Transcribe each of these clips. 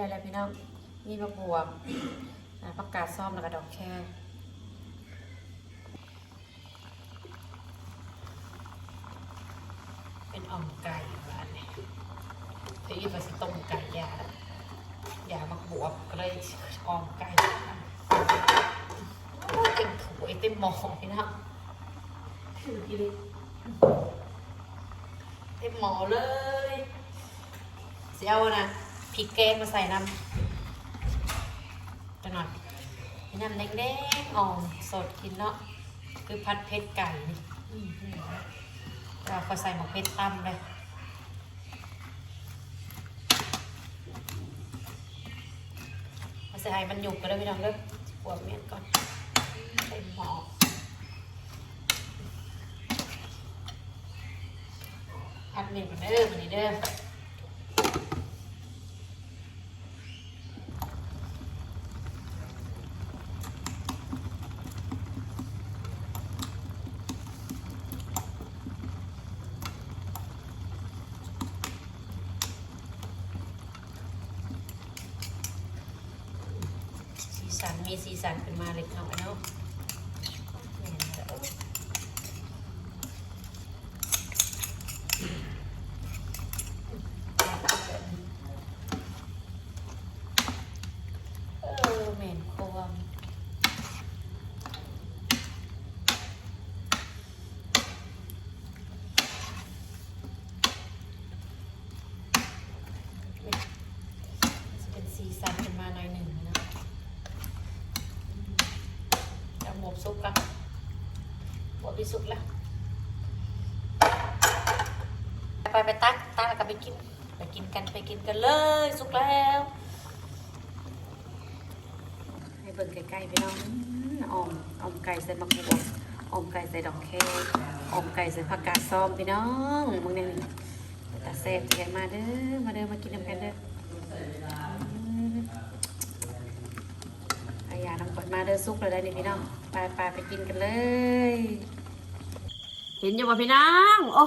ได้แล้วพี่น้องมีมะบวบอ่าผักกาดซ้อมแล้วก็ดอกแครเป็นอ่อมไก่บ้านนี่ที่อีฟาสิต้มไก่ยายามะบวบก็เลยอ่อมไก่เต็มถ้วยเต็มหม้อพี่น้องถือกินเต็มหม้อเลยเสียวนะ พริกแกงมาใส่น้ำจะหน่อยน้ำแดงๆอ่อมสดกินเนาะคือพัดเพชรไก่นี่อืมเราก็ใส่หมกเพชรตั้มเลยมาใส่ให้มันหยุกก็ได้พี่น้องเด้อปวดเมียนก่อนใส่หมออัดเมียนก่อนเด้อมันนี้เด้อสีสัน มีสีสันขึ้นมาเลยค่ะแม่นเด้อเออเหม็นควมจะเป็นสีสันขึ้นมาหน่อยหนึ่งนะ จะหมบซุปละ สุดละไปไปตักตักแล้วก็ไปกิน ไปกินกันไปกินกันเลยสุกแล้วให้เบิ่งใกล้ๆพี่น้องออมออมไก่ใส่มะกรูดออมไก่ใส่ดอกแคออมไก่ใส่ผักกาดซ้อมพี่น้องมึงเนี่ยตาแซ่บจะมาเด้อมาเด้อมากินน้ำกันเด้ออื้ออายาน้ำกดมาเด้อซุกเลยได้นี่พี่น้องไปไปไปกินกันเลย เห็นอยู่ป่ะพี่น้องโอ้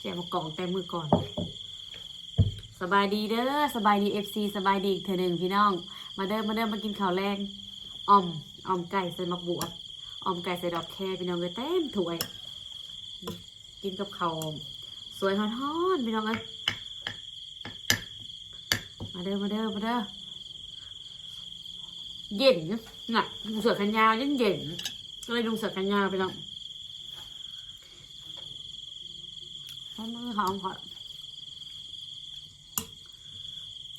แจกมากล่องแต่มือก่อน สบายดีเด้อสบายดีเอฟซีสบายดีอีกเธอหนึ่งพี่น้อง มาเด้อมาเด้อมากินข้าวแรงอ่อมอ่อมไก่ใส่มักบวบอ่อมไก่ใส่ดอกแคพี่น้องเลยเต็มถ้วย กินกับข้าวสวยฮ้อนๆพี่น้องเอ้ยมาเด้อมาเด้อมาเด้อ เย็นน่ะลุงเสือกันยาวเย็นเย็นก็เลยลุงเสือกันยาวไปแลองเอมือหอมขอ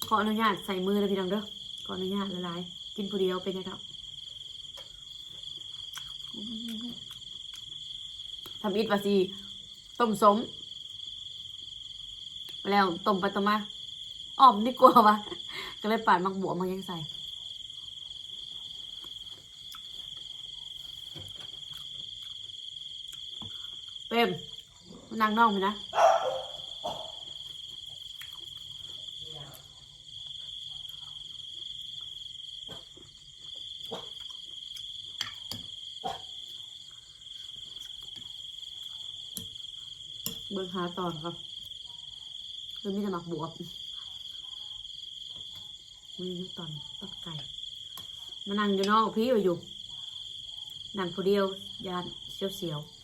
ขออนุญาตใส่มือเลยพี่น้องเด้อขออนุญาตละลายกินผู้เดียวเป็นไงครับทำอิดวาซีต้มสม แล้วต้มไปต้มมาอ้อมนี่กลัววะก็เลยปาดมักบวมายังใส่ เปรมนางน่องไปนะเบิ่งหาตอนครับคือมีแต่หมักบวบมีอยู่ตอนตักไก่มานั่งอยู่นอกพี่อยู่นั่งผู้เดียวยานเสียวเ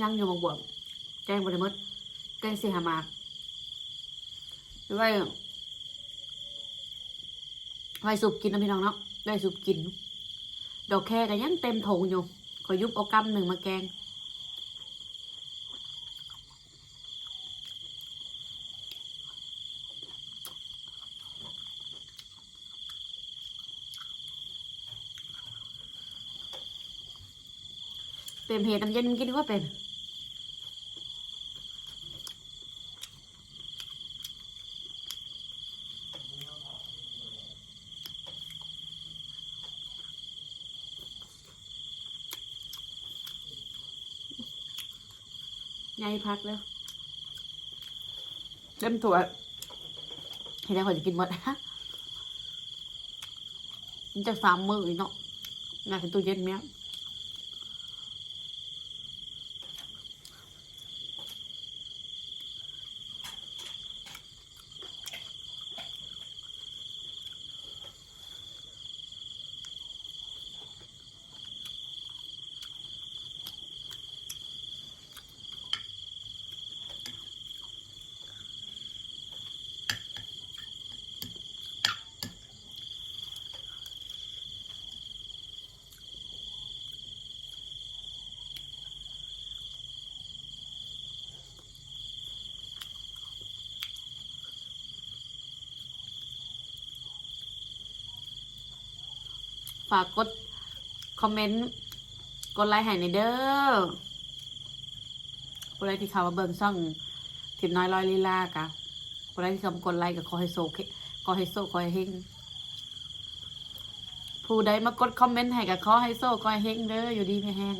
ย่างอยู่หมักบวบแกงบริมดแกงสีหามากหรือว่าไว้สุบกินนะพี่น้องเนาะไว้สุบกิน ดอกแค่ก็ยังเต็มโถงอยู่ขอยุบเอากำหนึ่งมาแกง ต็มเหตุน้ำเย็นมันกินก็เป็นไงพักแล้วเต็มตัวเห็นแล้วขอจะกินหมดฮะมันจะสามมืออีกเนาะน่าเป็นตู้เย็นเมี้ยากกดคอมเมนต์กดไลค์ให้ในเด้อผู้ใดที่เขามาเบิ่งช่องทิมน้อยลอยลีลากะผู้ใดที่เขากดไลค์ก็ขอให้โซเคอให้โซขอให้เฮงผู้ใดมากดคอมเมนต์ให้ก็ขอให้โซขอให้เฮงเด้ออยู่ดีไม่แห้ง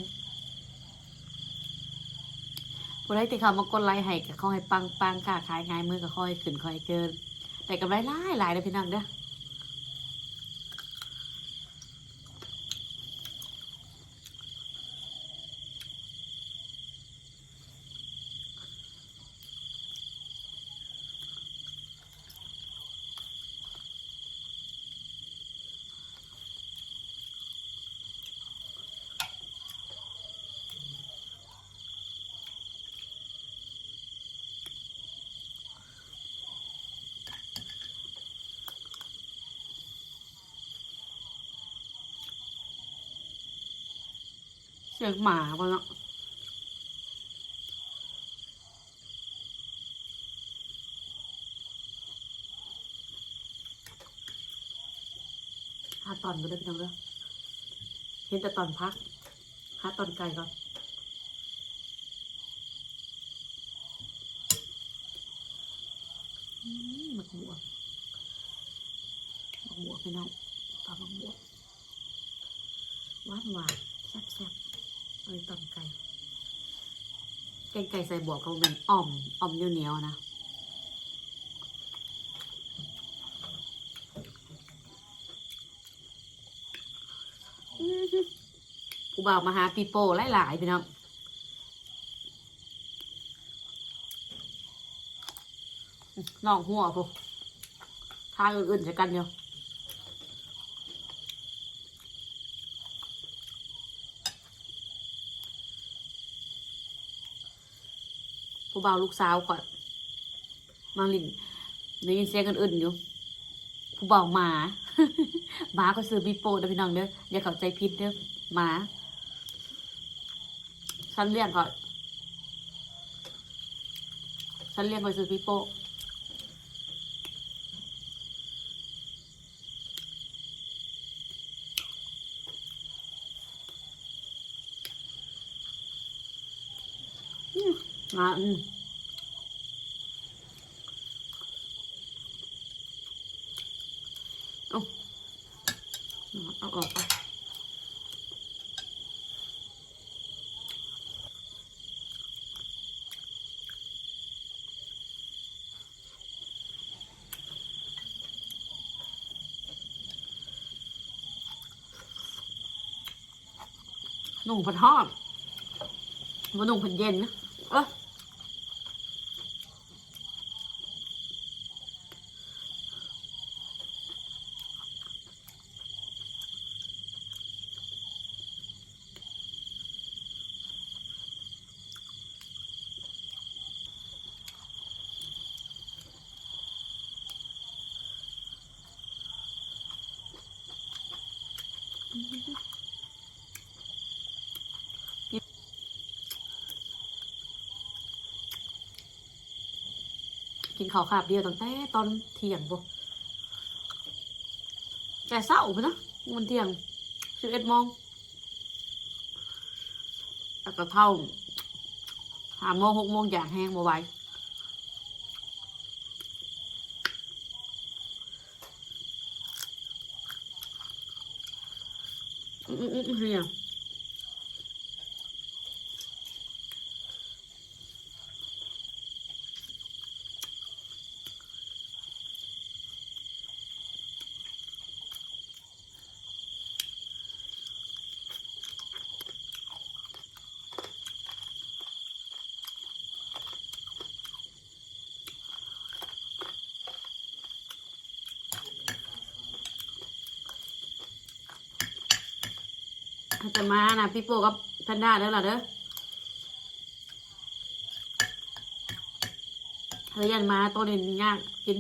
ผู้ใดที่เขามากดไลค์ให้ก็ขอให้ปังปังค่ะขายง่ายมือก็ขอให้ขึ้นขอให้เกินแต่กำไรหลายหลายเด้อพี่น้องเด้อ สียงหมาปะเนาะหาตอนก็ได้พี่น้องเด้อเห็นแต่ตอนพักหาตอนไก่ก่อนหมักบวบหมักบวบพี่น้องปลาหมักบวบหวานหวานแซ่บแซ่บ อาไปตำไก่แกงไก่ใส่บวกเขาเป็นอ่อมอ่อมเหนียวๆนะผู้บ่าวมาหาปีโป้หลายๆพี่น้องน้องหัวพวกทางอื่นๆจะกันเดียว ผู้บ่าวลูกสาวก่อนมาลินได้ยินเสียงกันอื่นอยู่ ผู้บ่าวหมาหมาก็ซื้อบีโป้เด้อพี่น้องเด้ออย่าเข้าใจผิดเด้อหมาฉันเลี้ยงก่อนฉันเลี้ยงก็ซื้อบีโปอื มหมาอืมเอาออกไปหนุ่งผัดทอดมันหนุ่งผัดเย็นนะ เออ กินข้าวขาบเดียวตั้งแต่ตอนเที่ยงบ่แต่เศร้าไปนะมันเที่ยงสิบเอ็ดโมงแต่ก็เท่าหาโมงหกโมงอย่างแห้งบ่ไหว อืมอืมอื จะมานะพี่โป้กับแพนด้าเด้อล่ะเด้อเฮ้ยยันมาตัวนี้ยากกิน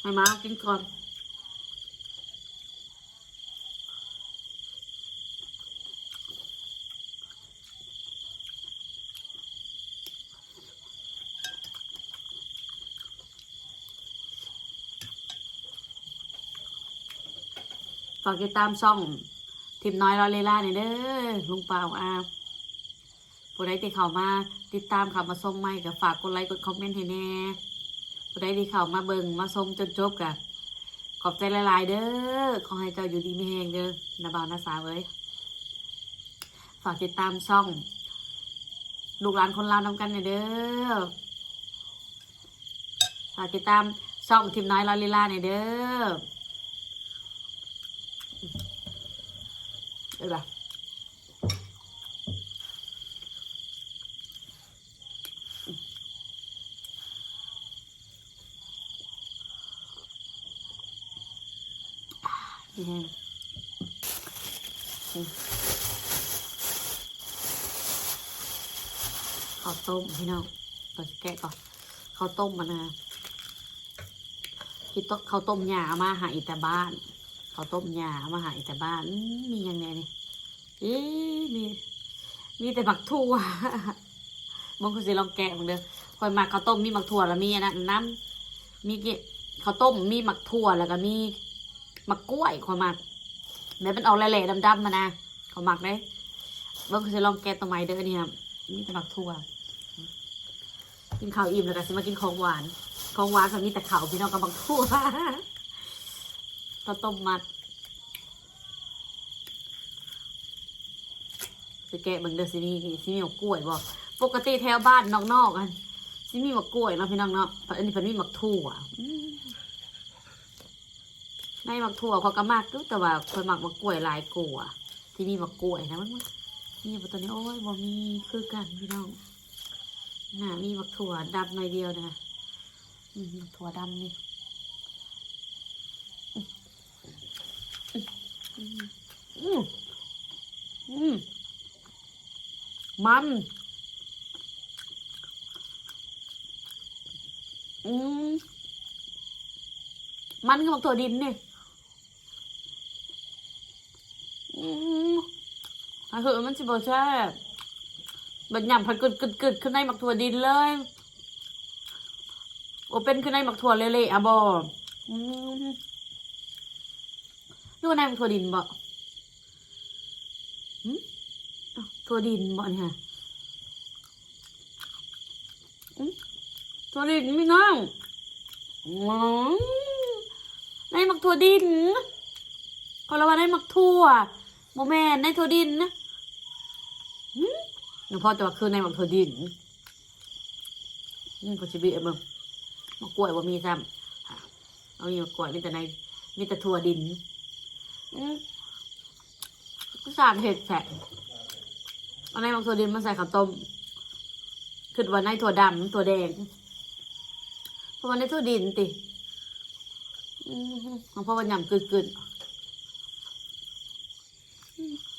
ให้มากินก่อนฝากติดตามช่อง ทิมน้อยรอเลล่าเนี่ยเด้อลุงเปล่าอาผู้ใดที่เข้ามา ติดตามเขับมาส่งไม่กับฝากกดไลค์กดคอมเมนต์ให้แน่ผู้ใดที่เข้ามาเบิ่งมาชมจนจบกับขอบใจหลายๆเด้อขอให้เจ้าอยู่ดีมีแหงเด้อนาบาวนาสาวเอ้ยฝากติดตามช่องลูกหลานคนลาวนำกันเนี่ยเด้อฝากติดตามช่องทิมน้อยรอเลล่าเนี่ยเด้อ ได้ปะอืมข้าวต้มพี่น้องเราจะแกะก่อนข้าวต้มมันนะคิดต้ข้าวต้มหยามาหาอีแต่บ้านเขาวต้มหยามาหาอีแต่บ้านมีอย่างไงนี่ เอ๊มีมีแต่หมักถั่วบางคนสิลองแกะมึงเด้อคอยหมักข้าวต้มมีหมักถั่วแล้วมีอันนั้นน้ำมีเกะข้าวต้มมีหมักถั่วแล้วก็มีหมักกล้วยคอยหมักแม้เป็นเอาแหล่ๆดำๆมานะเขาหมักได้บางคนสิลองแกะตัวใหม่เด้อเนี่ยมีแต่หมักถั่วกินข้าวอิ่มแล้วก็สิมากินของหวาน ของหวานก็มีแต่ข้าวพี่น้องกับหมักถั่วข้าวต้มมัด ไปแกะเบังเดอซิมีซิมีหมกกล้วยบอกปกติแถวบ้านนอกๆกันซิมีหมกกล้วยเนาะพี่น้องเนาะอันนี้เป็นมีหมกถั่วอืมในหมกถั่วเขาก็มากอยู่แต่ว่าคนมักหมกกล้วยหลายกว่าที่มีหมกกล้วยนะมันนี่ตอนนี้โอ้ยบ่มีคือกันพี่น้องน่ามีหมกถั่วดำหน่อยเดียวนะอืมหมกถั่วดำนี่อืมอืม มัน อืมมันคือหมักถั่วดินนี่อืมถ้าคือมันจะบอกใช่บัดหยำพันกึดกึดกึดขึ้นในหมักถั่วดินเลยโอเป็นขึ้นในหมักถั่วเละๆอะบออืมดูนายเป็นถั่วดินบ่หึอ้าว ถั่วดินบ่เนี่ยหึถั่วดินพี่น้องอ๋อนหมักถั่วดินก็ละว่าได้หมักถั่วโมแมนในถั่วดินนะหึหนูพ่อจะว่าคือในหมักถั่วดินนี่พอชิบิเอ็มงมะกล้วยว่ามีซ้ำอะเอามีมะกล้วยมีแต่ในมีแต่ถั่วดินก็สารเห็ดแผะ เอาในบางถั่วดินมาใส่ข้าวต้มคือว่าในถั่วดำถั่วแดงเพราะว่าในถั่วดินติอืมเพราะว่าหยำกึดกึด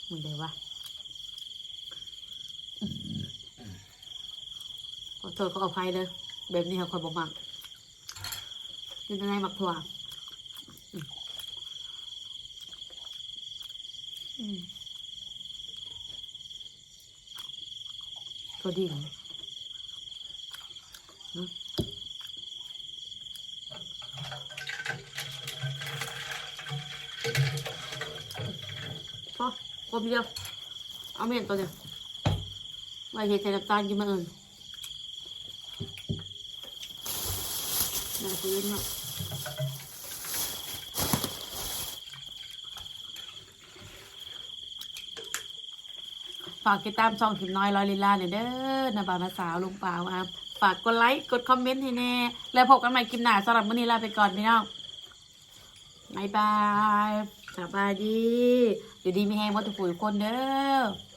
มึงได้วะขอโทษขออภัยเด้อแบบนี้เขาคอยบอกมักกินในหมักถั่ว อืม ตัวดิ่งอืมพอคนเดียว เอาเมียนตัวเดียวไว้เห็ดใส่น้ำตาลกินมาเอิญน่าซื้อเนาะากติดตามช่องถิมน้อยร้อยลีลาเนี่ยเด้อนะบ่าวนะสาวลุงป่าวอะฝากกดไลค์กดคอมเมนต์ให้แน่แล้วพบกันใหม่คลิปหน้าสำหรับมื้อนี้ลาไปก่อนพี่น้องบายบายสบายดี อยู่ดีมีแฮงวัตถุปุ๋ยคนเด้อ